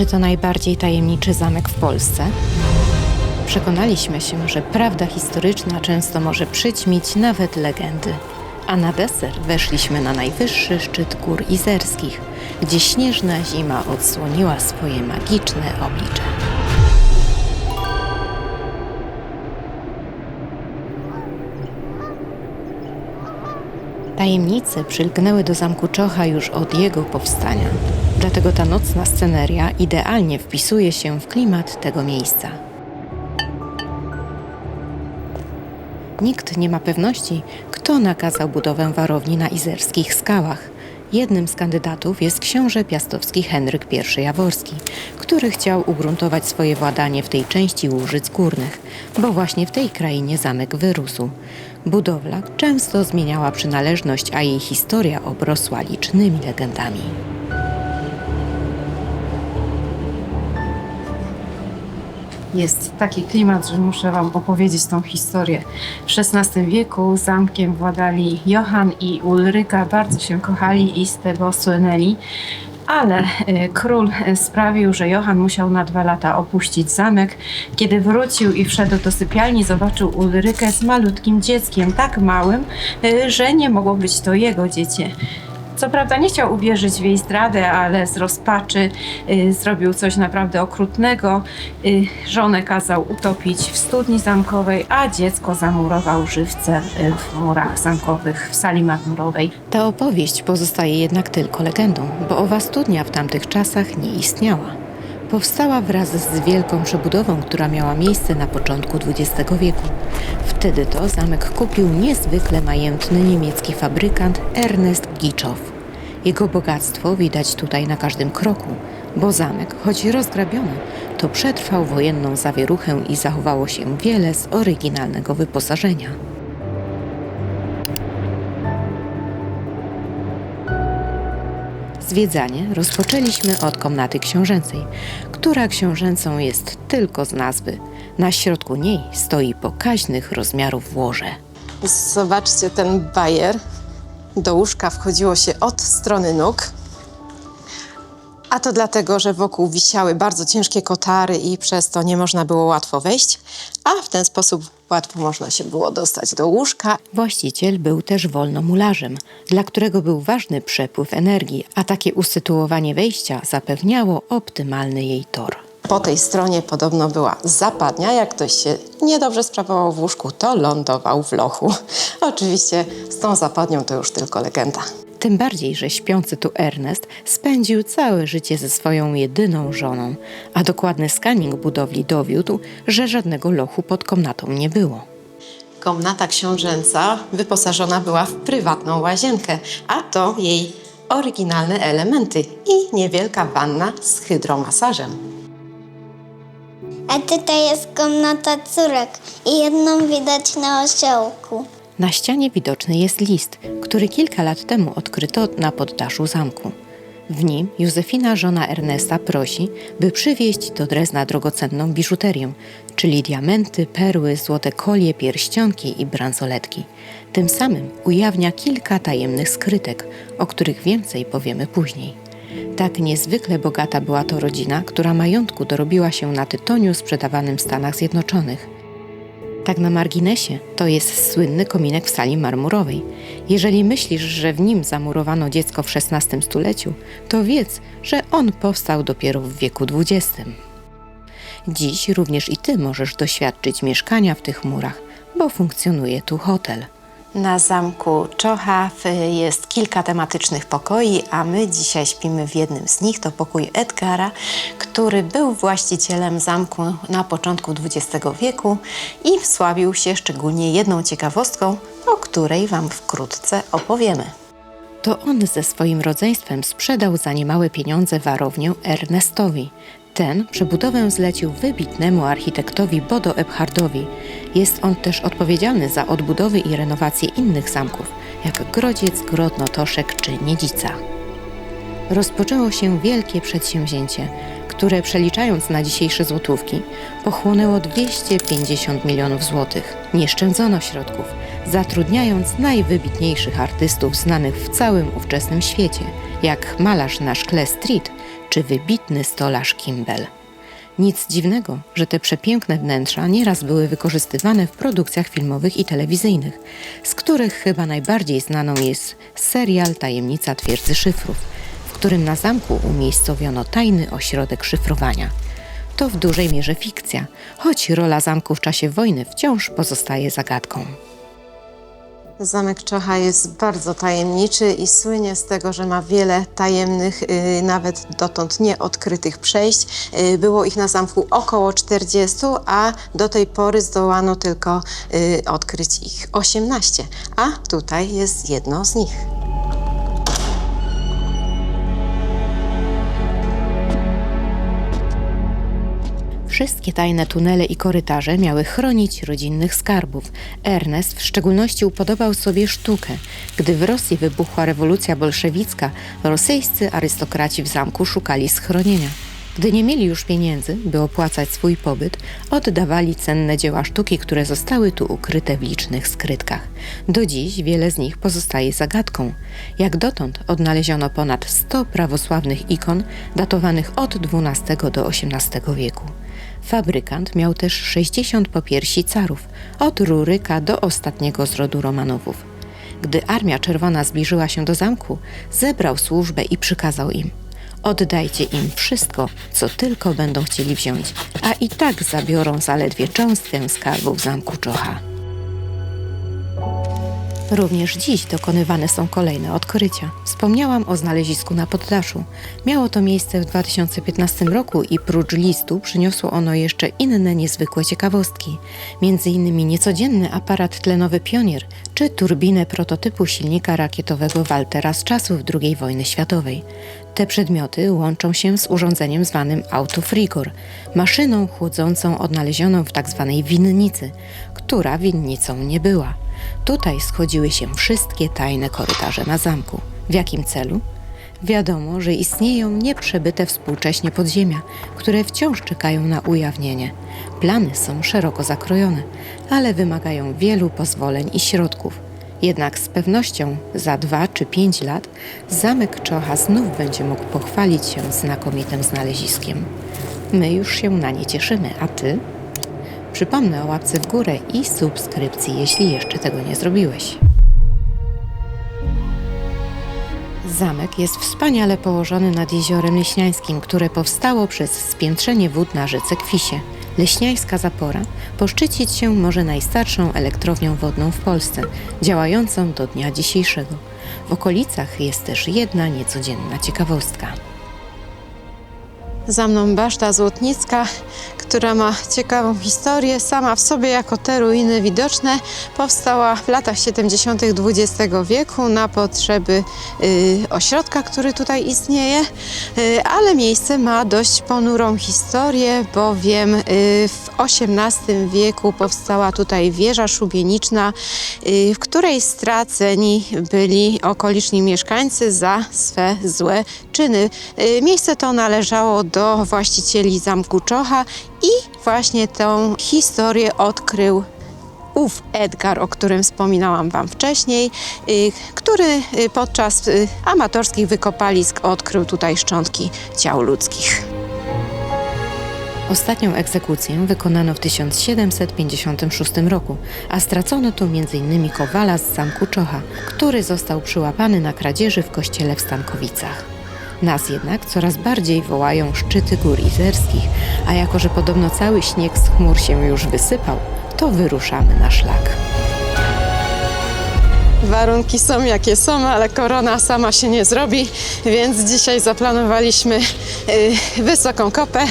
Czy to najbardziej tajemniczy zamek w Polsce? Przekonaliśmy się, że prawda historyczna często może przyćmić nawet legendy. A na deser weszliśmy na najwyższy szczyt gór izerskich, gdzie śnieżna zima odsłoniła swoje magiczne oblicze. Tajemnice przylgnęły do zamku Czocha już od jego powstania. Dlatego ta nocna sceneria idealnie wpisuje się w klimat tego miejsca. Nikt nie ma pewności, kto nakazał budowę warowni na izerskich skałach. Jednym z kandydatów jest książę piastowski Henryk I Jaworski, który chciał ugruntować swoje władanie w tej części Łużyc Górnych, bo właśnie w tej krainie zamek wyrósł. Budowla często zmieniała przynależność, a jej historia obrosła licznymi legendami. Jest taki klimat, że muszę Wam opowiedzieć tą historię. W XVI wieku zamkiem władali Johann i Ulryka, bardzo się kochali i z tego słynęli. Ale e, król e, sprawił, że Johann musiał na dwa lata opuścić zamek. Kiedy wrócił i wszedł do sypialni, zobaczył Ulrykę z malutkim dzieckiem, tak małym, e, że nie mogło być to jego dziecię. Co prawda nie chciał uwierzyć w jej zdradę, ale z rozpaczy y, zrobił coś naprawdę okrutnego. Y, żonę kazał utopić w studni zamkowej, a dziecko zamurował żywce y, w murach zamkowych w sali marmurowej. Ta opowieść pozostaje jednak tylko legendą, bo owa studnia w tamtych czasach nie istniała. Powstała wraz z wielką przebudową, która miała miejsce na początku XX wieku. Wtedy to zamek kupił niezwykle majętny niemiecki fabrykant Ernest Giczow. Jego bogactwo widać tutaj na każdym kroku, bo zamek, choć rozgrabiony, to przetrwał wojenną zawieruchę i zachowało się wiele z oryginalnego wyposażenia. Zwiedzanie rozpoczęliśmy od komnaty książęcej, która książęcą jest tylko z nazwy. Na środku niej stoi pokaźnych rozmiarów łoże. Zobaczcie ten bajer. Do łóżka wchodziło się od strony nóg. A to dlatego, że wokół wisiały bardzo ciężkie kotary i przez to nie można było łatwo wejść, a w ten sposób łatwo można się było dostać do łóżka. Właściciel był też wolnomularzem, dla którego był ważny przepływ energii, a takie usytuowanie wejścia zapewniało optymalny jej tor. Po tej stronie podobno była zapadnia. Jak ktoś się niedobrze sprawował w łóżku, to lądował w lochu. Oczywiście z tą zapadnią to już tylko legenda. Tym bardziej, że śpiący tu Ernest spędził całe życie ze swoją jedyną żoną, a dokładny skaning budowli dowiódł, że żadnego lochu pod komnatą nie było. Komnata książęca wyposażona była w prywatną łazienkę, a to jej oryginalne elementy i niewielka wanna z hydromasażem. A tutaj jest komnata córek i jedną widać na osiołku. Na ścianie widoczny jest list, który kilka lat temu odkryto na poddaszu zamku. W nim Józefina, żona Ernesta, prosi, by przywieźć do Drezna drogocenną biżuterię, czyli diamenty, perły, złote kolie, pierścionki i bransoletki. Tym samym ujawnia kilka tajemnych skrytek, o których więcej powiemy później. Tak niezwykle bogata była to rodzina, która majątku dorobiła się na tytoniu sprzedawanym w Stanach Zjednoczonych. Tak na marginesie, to jest słynny kominek w sali marmurowej. Jeżeli myślisz, że w nim zamurowano dziecko w XVI stuleciu, to wiedz, że on powstał dopiero w wieku XX. Dziś również i ty możesz doświadczyć mieszkania w tych murach, bo funkcjonuje tu hotel. Na zamku Czocha jest kilka tematycznych pokoi, a my dzisiaj śpimy w jednym z nich. To pokój Edgara, który był właścicielem zamku na początku XX wieku i wsławił się szczególnie jedną ciekawostką, o której Wam wkrótce opowiemy. To on ze swoim rodzeństwem sprzedał za niemałe pieniądze warownię Ernestowi. Ten przebudowę zlecił wybitnemu architektowi Bodo Ebhardowi. Jest on też odpowiedzialny za odbudowy i renowację innych zamków, jak Grodziec, Grodno, Toszek czy Niedzica. Rozpoczęło się wielkie przedsięwzięcie, które przeliczając na dzisiejsze złotówki pochłonęło 250 milionów złotych. Nie szczędzono środków, zatrudniając najwybitniejszych artystów znanych w całym ówczesnym świecie, jak malarz na szkle Street czy wybitny stolarz Kimball. Nic dziwnego, że te przepiękne wnętrza nieraz były wykorzystywane w produkcjach filmowych i telewizyjnych, z których chyba najbardziej znaną jest serial Tajemnica Twierdzy Szyfrów, w którym na zamku umiejscowiono tajny ośrodek szyfrowania. To w dużej mierze fikcja, choć rola zamku w czasie wojny wciąż pozostaje zagadką. Zamek Czocha jest bardzo tajemniczy i słynie z tego, że ma wiele tajemnych, y, nawet dotąd nieodkrytych przejść. Y, było ich na zamku około 40, a do tej pory zdołano tylko y, odkryć ich 18. A tutaj jest jedno z nich. Wszystkie tajne tunele i korytarze miały chronić rodzinnych skarbów. Ernest w szczególności upodobał sobie sztukę. Gdy w Rosji wybuchła rewolucja bolszewicka, rosyjscy arystokraci w zamku szukali schronienia. Gdy nie mieli już pieniędzy, by opłacać swój pobyt, oddawali cenne dzieła sztuki, które zostały tu ukryte w licznych skrytkach. Do dziś wiele z nich pozostaje zagadką. Jak dotąd odnaleziono ponad 100 prawosławnych ikon datowanych od XII do XVIII wieku. Fabrykant miał też 60 popiersi carów, od Ruryka do ostatniego z rodu Romanowów. Gdy Armia Czerwona zbliżyła się do zamku, zebrał służbę i przykazał im: Oddajcie im wszystko, co tylko będą chcieli wziąć, a i tak zabiorą zaledwie cząstkę skarbów zamku Czocha. Również dziś dokonywane są kolejne odkrycia. Wspomniałam o znalezisku na poddaszu. Miało to miejsce w 2015 roku i prócz listu przyniosło ono jeszcze inne niezwykłe ciekawostki. Innymi niecodzienny aparat tlenowy Pionier czy turbinę prototypu silnika rakietowego Waltera z czasów II wojny światowej. Te przedmioty łączą się z urządzeniem zwanym autofrigor, maszyną chłodzącą odnalezioną w tzw. winnicy, która winnicą nie była. Tutaj schodziły się wszystkie tajne korytarze na zamku. W jakim celu? Wiadomo, że istnieją nieprzebyte współcześnie podziemia, które wciąż czekają na ujawnienie. Plany są szeroko zakrojone, ale wymagają wielu pozwoleń i środków. Jednak z pewnością za dwa czy pięć lat zamek Czocha znów będzie mógł pochwalić się znakomitym znaleziskiem. My już się na nie cieszymy, a ty? Przypomnę o łapce w górę i subskrypcji, jeśli jeszcze tego nie zrobiłeś. Zamek jest wspaniale położony nad jeziorem Leśniańskim, które powstało przez spiętrzenie wód na rzece Kwisie. Leśniańska Zapora poszczycić się może najstarszą elektrownią wodną w Polsce, działającą do dnia dzisiejszego. W okolicach jest też jedna niecodzienna ciekawostka. Za mną baszta złotnicka, która ma ciekawą historię. Sama w sobie jako te ruiny widoczne powstała w latach 70. XX wieku na potrzeby y, ośrodka, który tutaj istnieje, y, ale miejsce ma dość ponurą historię, bowiem y, w XVIII wieku powstała tutaj wieża szubieniczna, y, w której straceni byli okoliczni mieszkańcy za swe złe czyny. Y, Miejsce to należało do właścicieli zamku Czocha i właśnie tę historię odkrył ów Edgar, o którym wspominałam Wam wcześniej, y, który y, podczas y, amatorskich wykopalisk odkrył tutaj szczątki ciał ludzkich. Ostatnią egzekucję wykonano w 1756 roku, a stracono tu m.in. kowala z zamku Czocha, który został przyłapany na kradzieży w kościele w Stankowicach. Nas jednak coraz bardziej wołają szczyty gór izerskich, a jako że podobno cały śnieg z chmur się już wysypał, to wyruszamy na szlak. Warunki są jakie są, ale korona sama się nie zrobi, więc dzisiaj zaplanowaliśmy y, wysoką kopę.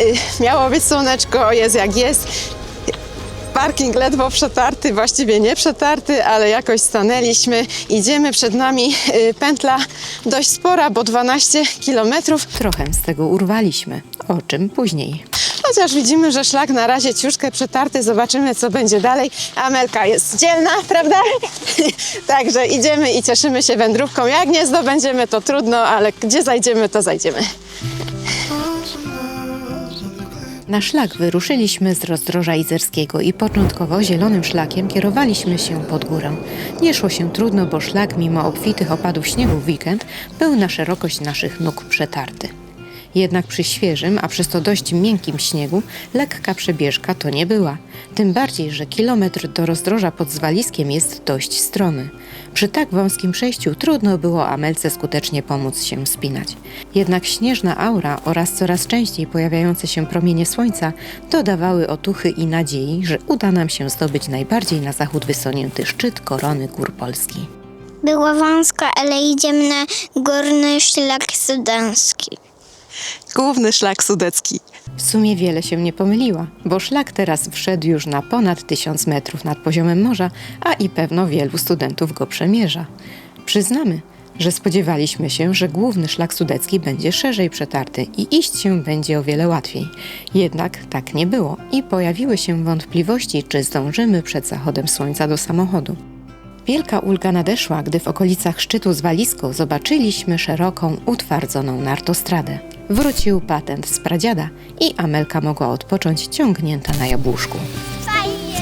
Y, miało być słoneczko, jest jak jest. Parking ledwo przetarty, właściwie nie przetarty, ale jakoś stanęliśmy. Idziemy przed nami y, pętla dość spora, bo 12 kilometrów. Trochę z tego urwaliśmy, o czym później. Chociaż widzimy, że szlak na razie ciuszkę przetarty, zobaczymy co będzie dalej. Amelka jest dzielna, prawda? Także idziemy i cieszymy się wędrówką. Jak nie zdobędziemy, to trudno, ale gdzie zajdziemy, to zajdziemy. Na szlak wyruszyliśmy z rozdroża izerskiego i początkowo zielonym szlakiem kierowaliśmy się pod górę. Nie szło się trudno, bo szlak mimo obfitych opadów śniegu w weekend był na szerokość naszych nóg przetarty. Jednak przy świeżym, a przez to dość miękkim śniegu, lekka przebieżka to nie była. Tym bardziej, że kilometr do rozdroża pod zwaliskiem jest dość stromy. Przy tak wąskim przejściu trudno było Amelce skutecznie pomóc się wspinać. Jednak śnieżna aura oraz coraz częściej pojawiające się promienie słońca dodawały otuchy i nadziei, że uda nam się zdobyć najbardziej na zachód wysunięty szczyt korony gór Polski. Było wąsko, ale idziemy na górny szlak sudański. Główny szlak sudecki. W sumie wiele się nie pomyliła, bo szlak teraz wszedł już na ponad tysiąc metrów nad poziomem morza, a i pewno wielu studentów go przemierza. Przyznamy, że spodziewaliśmy się, że główny szlak sudecki będzie szerzej przetarty i iść się będzie o wiele łatwiej. Jednak tak nie było i pojawiły się wątpliwości, czy zdążymy przed zachodem słońca do samochodu. Wielka ulga nadeszła, gdy w okolicach szczytu Zwalisko zobaczyliśmy szeroką, utwardzoną nartostradę. Wrócił patent z pradziada i Amelka mogła odpocząć ciągnięta na jabłuszku. Fajnie.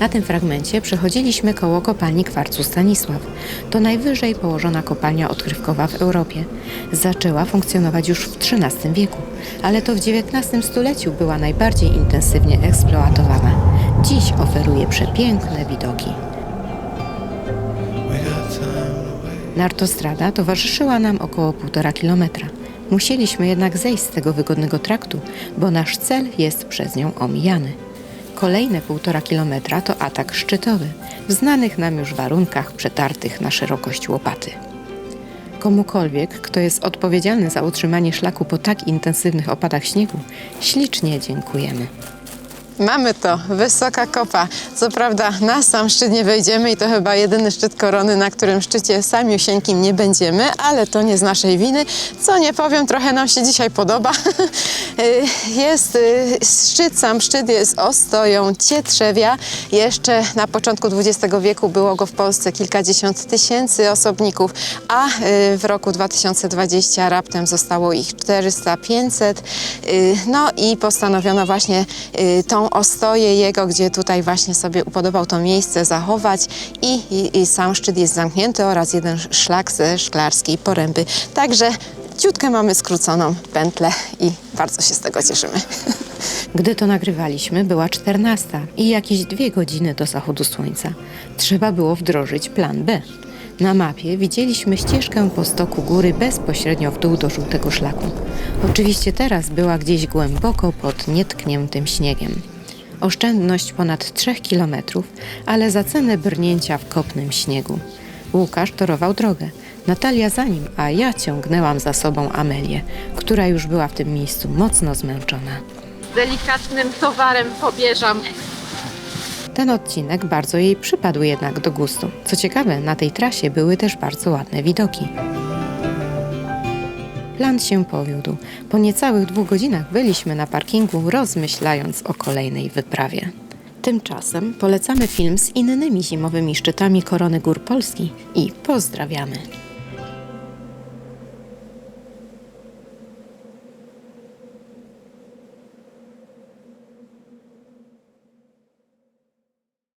Na tym fragmencie przechodziliśmy koło kopalni kwarcu Stanisław. To najwyżej położona kopalnia odkrywkowa w Europie. Zaczęła funkcjonować już w XIII wieku, ale to w XIX stuleciu była najbardziej intensywnie eksploatowana. Dziś oferuje przepiękne widoki. Nartostrada towarzyszyła nam około półtora kilometra. Musieliśmy jednak zejść z tego wygodnego traktu, bo nasz cel jest przez nią omijany. Kolejne półtora kilometra to atak szczytowy, w znanych nam już warunkach przetartych na szerokość łopaty. Komukolwiek, kto jest odpowiedzialny za utrzymanie szlaku po tak intensywnych opadach śniegu, ślicznie dziękujemy. Mamy to, wysoka kopa. Co prawda na sam szczyt nie wejdziemy i to chyba jedyny szczyt korony, na którym szczycie samiusieńkim nie będziemy, ale to nie z naszej winy. Co nie powiem, trochę nam się dzisiaj podoba. Jest y, szczyt, sam szczyt jest ostoją Cietrzewia. Jeszcze na początku XX wieku było go w Polsce kilkadziesiąt tysięcy osobników, a y, w roku 2020 raptem zostało ich 400-500. Y, No i postanowiono właśnie y, ostoję jego, gdzie tutaj właśnie sobie upodobał to miejsce zachować i, i, i sam szczyt jest zamknięty oraz jeden szlak ze szklarskiej poręby. Także ciutkę mamy skróconą pętlę i bardzo się z tego cieszymy. Gdy to nagrywaliśmy, była 14 i jakieś dwie godziny do zachodu słońca. Trzeba było wdrożyć plan B. Na mapie widzieliśmy ścieżkę po stoku góry bezpośrednio w dół do żółtego szlaku. Oczywiście teraz była gdzieś głęboko pod nietkniętym śniegiem. Oszczędność ponad 3 kilometrów, ale za cenę brnięcia w kopnym śniegu. Łukasz torował drogę, Natalia za nim, a ja ciągnęłam za sobą Amelię, która już była w tym miejscu mocno zmęczona. Delikatnym towarem pobieżam. Ten odcinek bardzo jej przypadł jednak do gustu. Co ciekawe, na tej trasie były też bardzo ładne widoki. Plan się powiódł. Po niecałych dwóch godzinach byliśmy na parkingu, rozmyślając o kolejnej wyprawie. Tymczasem polecamy film z innymi zimowymi szczytami korony gór Polski i pozdrawiamy.